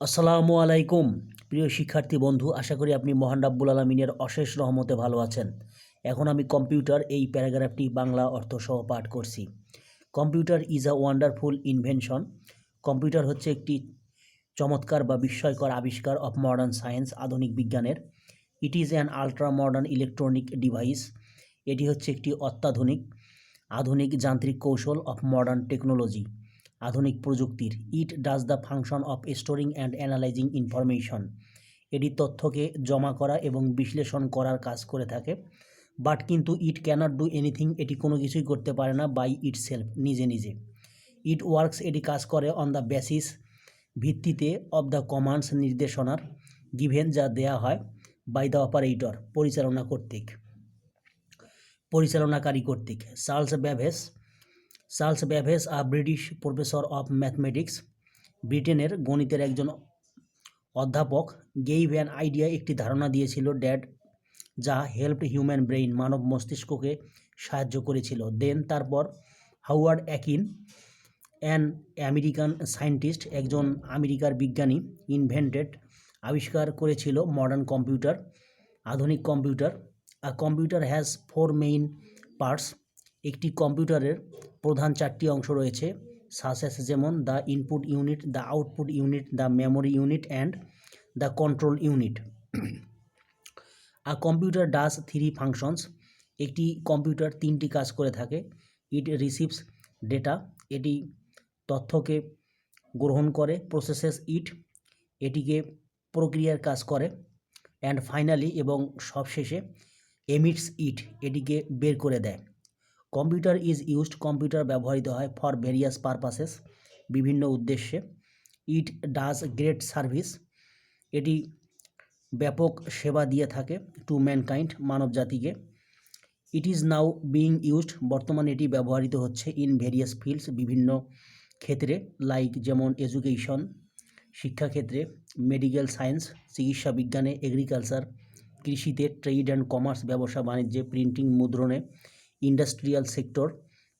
আসসালামু আলাইকুম। প্রিয় শিক্ষার্থী বন্ধু, আশা করি আপনি মহান রাব্বুল আলমিনের অশেষ রহমতে ভালো আছেন। এখন আমি কম্পিউটার এই প্যারাগ্রাফটি বাংলা অর্থ সহ পাঠ করছি। Computer is a wonderful invention. Computer হচ্ছে একটি চমৎকার বা বিস্ময়কর আবিষ্কার অফ মডার্ন সায়েন্স, আধুনিক বিজ্ঞানের। It is an ultra modern electronic device. এটি হচ্ছে একটি অত্যাধুনিক, আধুনিক যান্ত্রিক কৌশল অফ মডার্ন টেকনোলজি। আধুনিক প্রযুক্তির it does the function of storing and analysing information. এটি তথ্যকে জমা করা এবং বিশ্লেষণ করার কাজ করে থাকে। বাট কিন্তু ইট ক্যানট ডু এনিথিং, এটি কোনো কিছুই করতে পারে না বাই ইট সেলফ নিজে নিজে। ইট ওয়ার্কস, এটি কাজ করে অন দ্য বেসিস ভিত্তিতে অব দ্য কমান্ডস নির্দেশনার গিভেন যা দেয়া হয় বাই দ্য অপারেটর, পরিচালনা কর্তৃক, পরিচালনাকারী কর্তৃক। Charles Babbage Charles Babbage, a British professor of mathematics, ব্রিটেনের গণিতের একজন অধ্যাপক গেইভ অ্যান আইডিয়া একটি ধারণা দিয়েছিল ড্যাড, যা হেল্প হিউম্যান ব্রেইন মানব মস্তিষ্ককে সাহায্য করেছিল। দেন তারপর Howard Aiken, an American scientist, একজন আমেরিকার বিজ্ঞানী, ইনভেন্টেড, আবিষ্কার করেছিল মডার্ন কম্পিউটার, আধুনিক computer. A computer has four main parts একটি কম্পিউটারের প্রধান চারটি অংশ রয়েছে। সাসেস যেমন the input unit, the output unit, the memory unit, and the control unit. A computer does three functions. একটি কম্পিউটার তিনটি কাজ করে থাকে। ইট রিসিভস ডেটা, এটি তথ্যকে গ্রহণ করে, প্রসেসেস ইট, এটিকে প্রক্রিয়ার কাজ করে, অ্যান্ড ফাইনালি এবং সবশেষে এমিটস ইট, এটিকে বের করে দেয়। কম্পিউটার ইজ ইউজড কম্পিউটার ব্যবহৃত হয় ফর ভেরিয়াস পারপাসেস বিভিন্ন উদ্দেশ্যে। It does great service. এটি ব্যাপক সেবা দিয়ে থাকে টু ম্যানকাইন্ড মানব জাতিকে it is now being used. বর্তমানে এটি ব্যবহৃত হচ্ছে ইন ভেরিয়াস ফিল্ডস বিভিন্ন ক্ষেত্রে, লাইক যেমন এডুকেশন, শিক্ষাক্ষেত্রে, মেডিকেল সায়েন্স, চিকিৎসা বিজ্ঞানে, এগ্রিকালচার, কৃষিতে, ট্রেড অ্যান্ড কমার্স, ব্যবসা, বাণিজ্যে, প্রিন্টিং, মুদ্রণে ইন্ডাস্ট্রিয়াল সেক্টর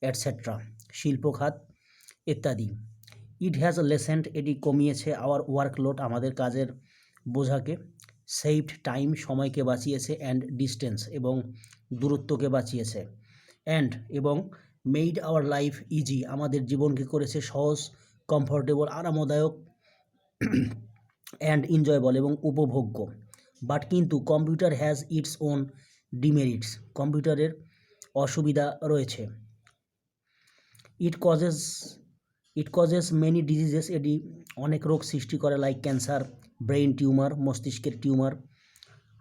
অ্যাটসেট্রা শিল্প খাত, ইত্যাদি। ইট হ্যাজ লেসেন্ট এটি কমিয়েছে আওয়ার ওয়ার্কলোড আমাদের কাজের বোঝাকে সেভড টাইম সময়কে বাঁচিয়েছে অ্যান্ড ডিস্টেন্স এবং দূরত্বকে বাঁচিয়েছে। অ্যান্ড এবং মেড আওয়ার লাইফ ইজি আমাদের জীবনকে করেছে সহজ কমফোর্টেবল আরামদায়ক অ্যান্ড এনজয়েবল এবং উপভোগ্য। বাট কিন্তু computer has its own demerits কম্পিউটারের অসুবিধা রয়েছে। It causes it causes many diseases এটি অনেক রোগ সৃষ্টি করে লাইক ক্যান্সার ব্রেইন টিউমার মস্তিষ্কের টিউমার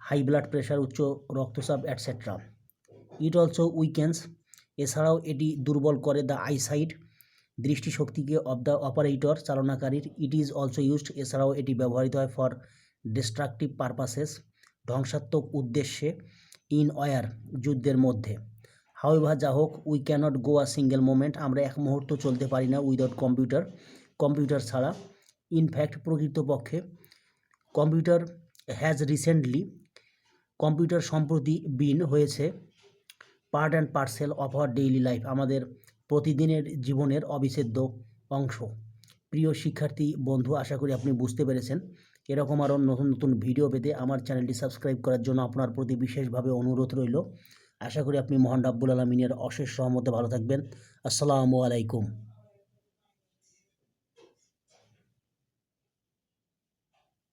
হাই ব্লাড প্রেশার উচ্চ রক্তচাপ অ্যাটসেট্রা ইট অলসো উইকেন্স এছাড়াও এটি দুর্বল করে দ্য আইসাইট দৃষ্টিশক্তিকে অব দ্য অপারেটর চালনাকারীর। ইট ইজ অলসো ইউজড এছাড়াও এটি ব্যবহৃত হয় ফর ডিস্ট্রাকটিভ পারপাসেস ধ্বংসাত্মক উদ্দেশ্যে ইন ওয়ার যুদ্ধের মধ্যে। হাউএভার যা হোক we can't go a single moment আমরা এক মুহূর্ত চলতে পারি না উইদাউট কম্পিউটার কম্পিউটার ছাড়া। ইনফ্যাক্ট প্রকৃতপক্ষে কম্পিউটার হ্যাজ রিসেন্টলি কম্পিউটার সম্প্রতি বিন হয়েছে part and parcel of our daily life আমাদের প্রতিদিনের জীবনের অবিচ্ছেদ্য অংশ। প্রিয় শিক্ষার্থী, বন্ধু, আশা করি আপনি বুঝতে পেরেছেন। এরকম আরও নতুন নতুন ভিডিও পেতে আমার চ্যানেলটি সাবস্ক্রাইব করার জন্য আপনার প্রতি বিশেষভাবে অনুরোধ রইল। আশা করি আপনি মহান রাব্বুল আলমিনের অশেষ সহমতে ভালো থাকবেন। আসসালামু আলাইকুম।